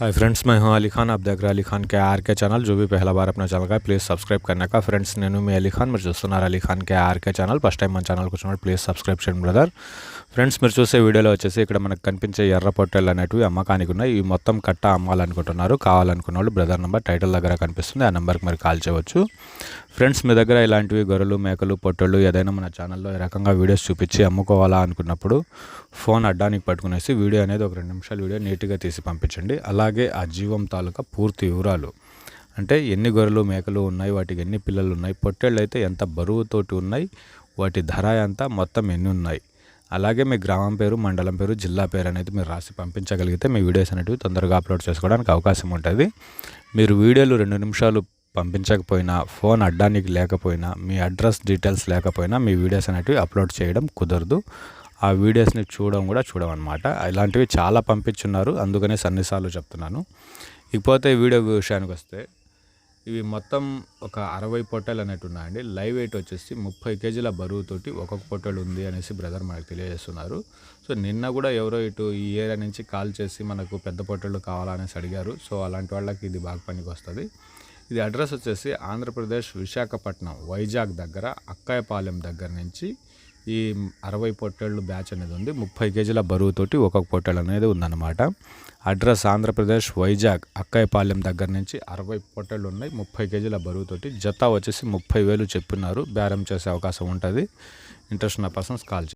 Hi friends मैं हूँ अली खान। आप देख रहे हैं अली खान के आर के चैनल। जो भी पहला बार अपना चैनल का प्लीज़ सब्सक्राइब करने का। फ्रेंड्स नैनू में अली खान मुझे सुनार Ali Khan K R K channel first time मन चैनल को सुनार प्लीज़ सब्सक्रिप्शन ब्रदर ఫ్రెండ్స్ మీరు చూసే వీడియోలో వచ్చేసి ఇక్కడ మనకు కనిపించే ఎర్ర పొట్టెలు అనేటివి అమ్మకానికి ఉన్నాయి. ఇవి మొత్తం కట్ట అమ్మాలనుకుంటున్నారు. కావాలనుకున్న వాళ్ళు బ్రదర్ నెంబర్ టైటిల్ దగ్గర కనిపిస్తుంది. ఆ నెంబర్కి మీరు కాల్ చేయవచ్చు. ఫ్రెండ్స్ మీ దగ్గర ఇలాంటివి గొర్రెలు మేకలు పొట్టెళ్ళు ఏదైనా మన ఛానల్లో ఈ రకంగా వీడియోస్ చూపించి అమ్ముకోవాలా అనుకున్నప్పుడు ఫోన్ అడ్డానికి పట్టుకునేసి వీడియో అనేది ఒక రెండు నిమిషాలు వీడియో నీట్గా తీసి పంపించండి. అలాగే ఆ జీవం తాలూకా పూర్తి వివరాలు. అంటే ఎన్ని గొర్రెలు మేకలు ఉన్నాయి వాటికి ఎన్ని పిల్లలు ఉన్నాయి పొట్టేళ్ళు అయితే ఎంత బరువుతోటి ఉన్నాయి వాటి ధర ఎంత మొత్తం ఎన్ని ఉన్నాయి. అలాగే మీ గ్రామం పేరు మండలం పేరు జిల్లా పేరు అనేది మీరు రాసి పంపించగలిగితే మీ వీడియోస్ అనేటివి తొందరగా అప్లోడ్ చేసుకోవడానికి అవకాశం ఉంటుంది. మీరు వీడియోలు రెండు నిమిషాలు పంపించకపోయినా ఫోన్ అడ్డానికి లేకపోయినా మీ అడ్రస్ డీటెయిల్స్ లేకపోయినా మీ వీడియోస్ అనేటివి అప్లోడ్ చేయడం కుదరదు. ఆ వీడియోస్ని చూడడం కూడా చూడమన్నమాట ఇలాంటివి చాలా పంపించున్నారు. అందుకనే సన్నిసార్లు చెప్తున్నాను. ఇకపోతే వీడియో విషయానికి వస్తే ఇవి మొత్తం ఒక అరవై పొట్టలు అనేవి ఉన్నాయండి. లైవ్ వెయిట్ వచ్చేసి ముప్పై కేజీల బరువుతోటి ఒక్కొక్క పొట్టలు ఉంది అనేసి బ్రదర్ మనకు తెలియజేస్తున్నారు. సో నిన్న కూడా ఎవరో ఇటు ఈ ఏరియా నుంచి కాల్ చేసి మనకు పెద్ద పొట్టలు కావాలనేసి అడిగారు. సో అలాంటి వాళ్ళకి ఇది బాగా పనికి వస్తుంది. ఇది అడ్రస్ వచ్చేసి ఆంధ్రప్రదేశ్ విశాఖపట్నం వైజాగ్ దగ్గర అక్కాయపాలెం దగ్గర నుంచి ఈ అరవై పొట్టేళ్ళు బ్యాచ్ అనేది ఉంది. ముప్పై కేజీల బరువుతోటి ఒక్కొక్క పొట్టేళ్ళు అనేది ఉందన్నమాట. అడ్రస్ ఆంధ్రప్రదేశ్ వైజాగ్ అక్కాయపాలెం దగ్గర నుంచి అరవై పొట్టేళ్ళు ఉన్నాయి. ముప్పై కేజీల బరువుతోటి జత వచ్చేసి ముప్పై వేలు చెప్పినారు. బేరం చేసే అవకాశం ఉంటుంది. ఇంట్రెస్ట్ ఉన్న పర్సన్స్ కాల్